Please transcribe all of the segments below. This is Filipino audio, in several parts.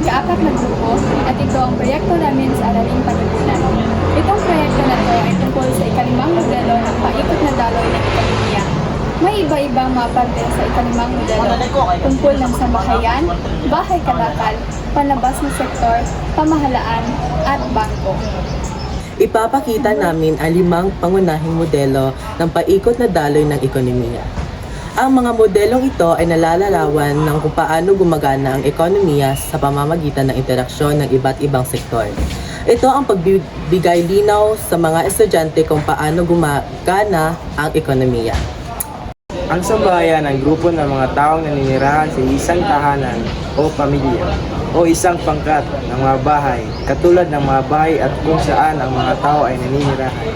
ikaapat na grupo at ito ang proyekto namin sa Araling Panimulan. Itong proyekto na ito ay tungkol sa ikalimang modelo ng paikot na daloy ng ekonomiya. May iba-ibang mga parte sa ikalimang modelo tungkol ng sambahayan, bahay kalakal, panlabas na sektor, pamahalaan, at bangko. Ipapakita namin ang limang pangunahing modelo ng paikot na daloy ng ekonomiya. Ang mga modelong ito ay nalalarawan ng kung paano gumagana ang ekonomiya sa pamamagitan ng interaksyon ng iba't ibang sektor. Ito ang pagbibigay linaw sa mga estudyante kung paano gumagana ang ekonomiya. Ang sambahayan ang grupo ng mga taong naninirahan sa isang tahanan o pamilya o isang pangkat ng mga bahay, katulad ng mga bahay at kung saan ang mga tao ay naninirahan.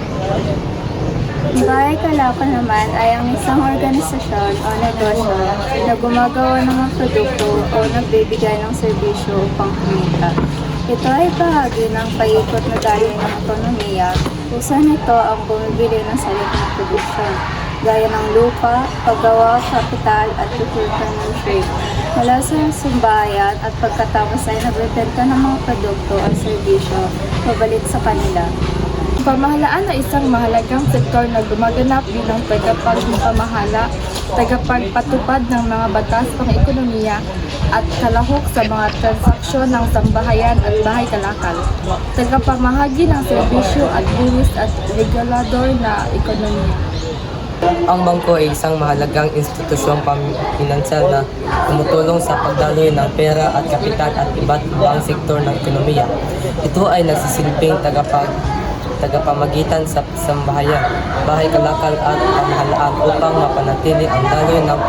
Bahay Kalakal naman ay ang isang organisasyon o negosyo na gumagawa ng mga produkto o nagbibigay ng serbisyo upang kumita. Ito ay bahagi ng paikot na daloy ng ekonomiya kung saan ito ang bumibili ng salit na produksyon gaya ng lupa, paggawa, kapital at tututan ng trade. Mula sa sumbayan at pagkatapos ay nagbebenta ng mga produkto at serbisyo pabalik sa kanila. Pamahalaan ay isang mahalagang sektor na gumaganap bilang tagapagpamahala, tagapagpatupad ng mga batas pang ekonomiya at kalahok sa mga transaksyon ng sambahayan at bahay kalakal, tagapamahagi ng serbisyo at buwis at regulador na ekonomiya. Ang bangko ay isang mahalagang institusyong paminansyal na tumutulong sa pagdaloy ng pera at kapital at iba't ibang sektor ng ekonomiya. Ito ay nagsisilbing tagapag tagapamagitan sa sambahayan, bahay kalakal at pamahalaan upang mapanatili ang daloy ng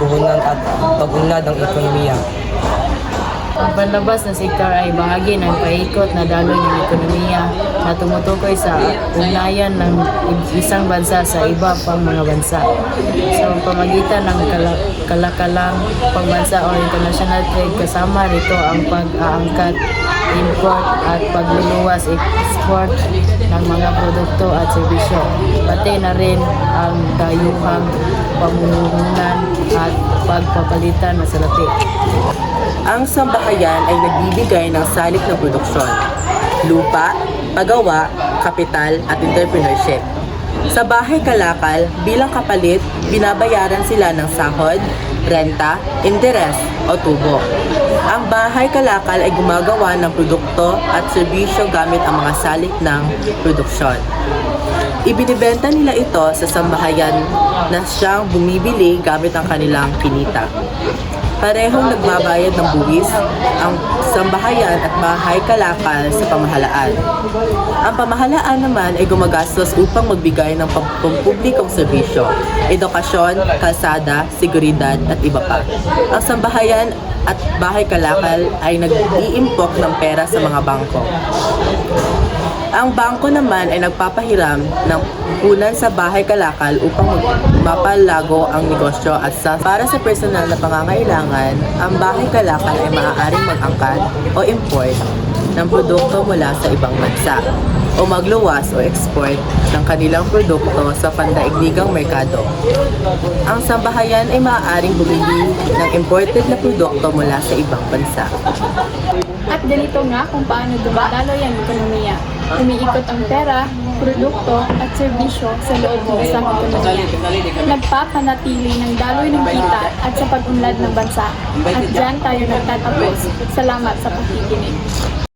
puhunan at pag-unlad ng ekonomiya. Ang panlabas na sektor ay bahagi ng paikot na daloy ng ekonomiya na tumutukoy sa ugnayan ng isang bansa sa iba pang mga bansa. Sa pamagitan ng kala- kalakalang pangbansa o international trade kasama rito ang pag-aangkat, import at pagluluwas export ng mga produkto at serbisyo. Pati na rin ang dayuhang pamumuhunan at pagpapalitan ng salapi. Ang sambahayan ay nagbibigay ng salik ng produksyon, lupa, pagawa, kapital at entrepreneurship. Sa bahay kalakal, bilang kapalit, binabayaran sila ng sahod, renta, interes o tubo. Ang bahay kalakal ay gumagawa ng produkto at serbisyo gamit ang mga salik ng produksyon. Ibinibenta nila ito sa sambahayan na siyang bumibili gamit ang kanilang kinita. Parehong nagbabayad ng buwis ang sambahayan at bahay kalakal sa pamahalaan. Ang pamahalaan naman ay gumagastos upang magbigay ng pam- pampublikong serbisyo, edukasyon, kalsada, seguridad at iba pa. Ang sambahayan at bahay kalakal ay nag-iimpok ng pera sa mga bangko. Ang bangko naman ay nagpapahiram ng punan sa bahay kalakal upang mapalago ang negosyo at sa, para sa personal na pangangailangan, ang bahay kalakal ay maaaring mag-angkat o import ng produkto mula sa ibang bansa o magluwas o export ng kanilang produkto sa pandaigdigang merkado. Ang sambahayan ay maaaring bumili ng imported na produkto mula sa ibang bansa. At ganito nga kung paano dumadaloy ang ekonomiya. Umiikot ang pera, produkto at serbisyo sa loob ng isang ekonomiya. Nagpapanatili ng daloy ng kita at sa pag-unlad ng bansa. At dyan tayo nagtatapos. Salamat sa pakikinig.